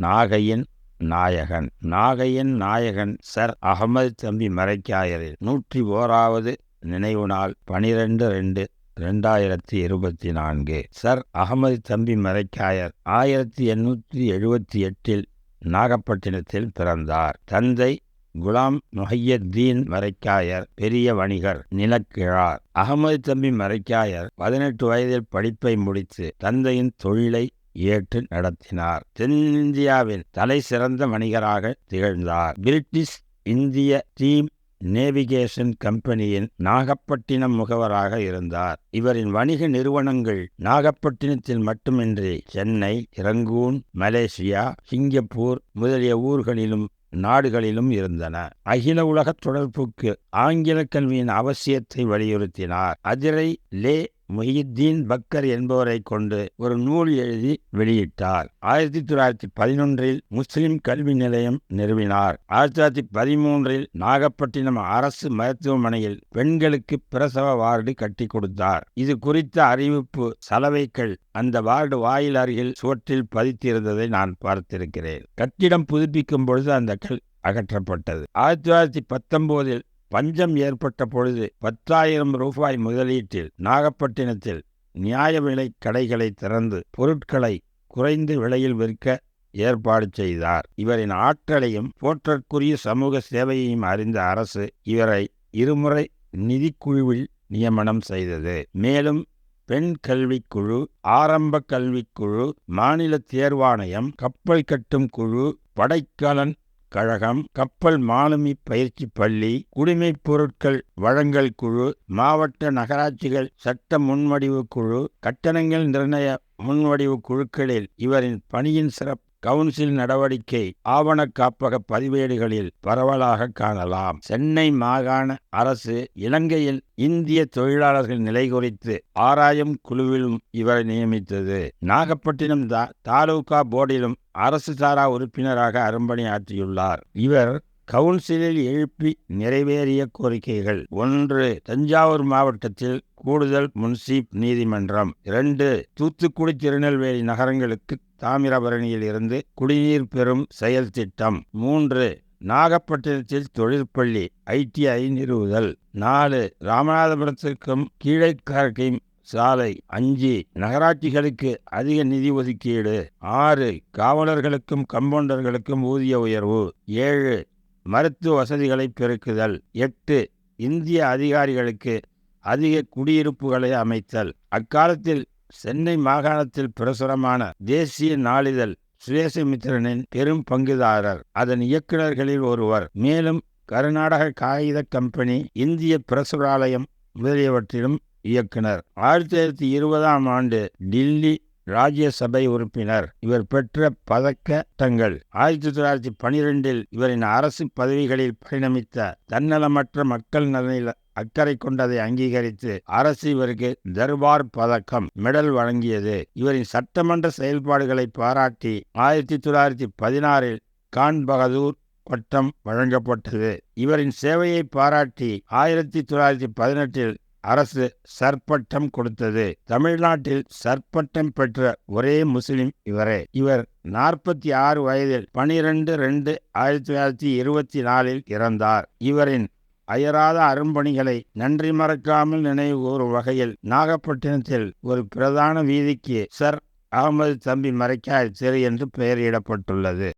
நாகையின் நாயகன். நாகையின் நாயகன் சர் அகமது தம்பி மரைக்காயரில் நூற்றி ஓராவது நினைவு நாள் பனிரெண்டு ரெண்டு ரெண்டாயிரத்தி இருபத்தி நான்கு. சர் அகமது தம்பி மரைக்காயர் ஆயிரத்தி எண்ணூற்றி எழுபத்தி எட்டில் நாகப்பட்டினத்தில் பிறந்தார். தந்தை குலாம் முஹையத்தீன் மறைக்காயர் பெரிய வணிகர் நிலக்கிழார். அகமது தம்பி மறைக்காயர் பதினெட்டு வயதில் படிப்பை முடித்து தந்தையின் தொழிலை ஏற்று நடத்தினார். தென்னிந்தியாவின் தலை சிறந்த வணிகராக திகழ்ந்தார். பிரிட்டிஷ் இந்திய டீம் நேவிகேஷன் கம்பெனியின் நாகப்பட்டினம் முகவராக இருந்தார். இவரின் வணிக நிறுவனங்கள் நாகப்பட்டினத்தில் மட்டுமின்றி சென்னை இரங்கூன் மலேசியா சிங்கப்பூர் முதலிய ஊர்களிலும் நாடுகளிலும் இருந்தன. அகில உலக தொடர்புக்கு ஆங்கில கல்வியின் அவசியத்தை வலியுறுத்தினார். அதிரை லே மொஹித்தீன் பக்கர் என்பவரை கொண்டு ஒரு நூல் எழுதி வெளியிட்டார். ஆயிரத்தி தொள்ளாயிரத்தி பதினொன்றில் முஸ்லிம் கல்வி நிலையம் நிறுவினார். ஆயிரத்தி தொள்ளாயிரத்தி பதிமூன்றில் நாகப்பட்டினம் அரசு மருத்துவமனையில் பெண்களுக்கு பிரசவ வார்டு கட்டி கொடுத்தார். இது குறித்த அறிவிப்பு சலவைகள் அந்த வார்டு வாயில் அருகில் சுவற்றில் பதித்திருந்ததை நான் பார்த்திருக்கிறேன். கட்டிடம் புதுப்பிக்கும் பொழுது அந்த கல் அகற்றப்பட்டது. ஆயிரத்தி தொள்ளாயிரத்தி பத்தொன்பதில் பஞ்சம் ஏற்பட்ட பொழுது பத்தாயிரம் ரூபாய் முதலீட்டில் நாகப்பட்டினத்தில் நியாய விலை கடைகளை திறந்து பொருட்களை குறைந்த விலையில் விற்க ஏற்பாடு செய்தார். இவரின் ஆற்றலையும் போற்றற்குரிய சமூக சேவையையும் அறிந்த அரசு இவரை இருமுறை நிதிக்குழுவில் நியமனம் செய்தது. மேலும் பெண் கல்விக்குழு ஆரம்ப கல்விக்குழு மாநில தேர்வாணையம் கப்பல் கட்டும் குழு படைக்கலன் கழகம் கப்பல் மாலுமி பயிற்சி பள்ளி குடிமைப் பொருட்கள் வழங்கல் குழு மாவட்ட நகராட்சிகள் சட்ட முன்வடிவு குழு கட்டணங்கள் நிர்ணய முன்வடிவு குழுக்களில் இவரின் பணியின் சிறப்பு கவுன்சில் நடவடிக்கை ஆவண காப்பக பதிவேடுகளில் பரவலாக காணலாம். சென்னை மாகாண அரசு இலங்கையில் இந்திய தொழிலாளர்கள் நிலை குறித்து ஆராயும் குழுவிலும் இவரை நியமித்தது. நாகப்பட்டினம் தாலுகா போர்டிலும் அரசு சாரா உறுப்பினராக அரும்பணியாற்றியுள்ளார். இவர் கவுன்சிலில் எழுப்பி நிறைவேறிய கோரிக்கைகள். ஒன்று தஞ்சாவூர் மாவட்டத்தில் கூடுதல் முன்சீப் நீதிமன்றம். இரண்டு தூத்துக்குடி திருநெல்வேலி நகரங்களுக்கு தாமிரபரணியில் இருந்து குடிநீர் பெறும் செயல் திட்டம். மூன்று நாகப்பட்டினத்தில் தொழிற்பள்ளி ஐடிஐ நிறுவுதல். நாலு ராமநாதபுரத்திற்கும் கீழைக்கார்க்கையும் சாலை. அஞ்சு நகராட்சிகளுக்கு அதிக நிதி ஒதுக்கீடு. ஆறு காவலர்களுக்கும் கம்பவுண்டர்களுக்கும் ஊதிய உயர்வு. ஏழு மருத்துவ வசதிகளை பெருக்குதல். எட்டு இந்திய அதிகாரிகளுக்கு அதிக குடியிருப்புகளை அமைத்தல். அக்காலத்தில் சென்னை மாகாணத்தில் பிரசுரமான தேசிய நாளிதழ் சுரேசமித்திரனின் பெரும் பங்குதாரர். அதன் இயக்குநர்களில் ஒருவர். மேலும் கர்நாடக காகித கம்பெனி இந்திய பிரசுராலயம் முதலியவற்றிலும் இயக்குனர். ஆயிரத்தி தொள்ளாயிரத்தி இருபதாம் ஆண்டு டில்லி ராஜ்யசபை உறுப்பினர். இவர் பெற்ற பதக்கட்டங்கள் ஆயிரத்தி தொள்ளாயிரத்தி பனிரெண்டில் இவரின் அரசு பதவிகளில் பரிணமித்த தன்னலமற்ற மக்கள் நலனில் அக்கறை கொண்டதை அங்கீகரித்து அரசு இவருக்கு தர்பார் பதக்கம் மெடல் வழங்கியது. இவரின் சட்டமன்ற செயல்பாடுகளை பாராட்டி ஆயிரத்தி தொள்ளாயிரத்தி பதினாறில் கான் பகதூர் பட்டம் வழங்கப்பட்டது. இவரின் சேவையை பாராட்டி ஆயிரத்தி தொள்ளாயிரத்தி பதினெட்டில் அரசு சற்பட்டம் கொடுத்தது. தமிழ்நாட்டில் சற்பட்டம் பெற்ற ஒரே முஸ்லிம் இவரே. இவர் நாற்பத்தி ஆறு வயதில் பனிரெண்டு ரெண்டு ஆயிரத்தி தொள்ளாயிரத்தி இருபத்தி நாலில் இறந்தார். இவரின் அயராத அரும்பணிகளை நன்றி மறக்காமல் நினைவு கூறும் வகையில் நாகப்பட்டினத்தில் ஒரு பிரதான வீதிக்கு சர். அகமது தம்பி மறைக்காய் தெரு என்று பெயரிடப்பட்டுள்ளது.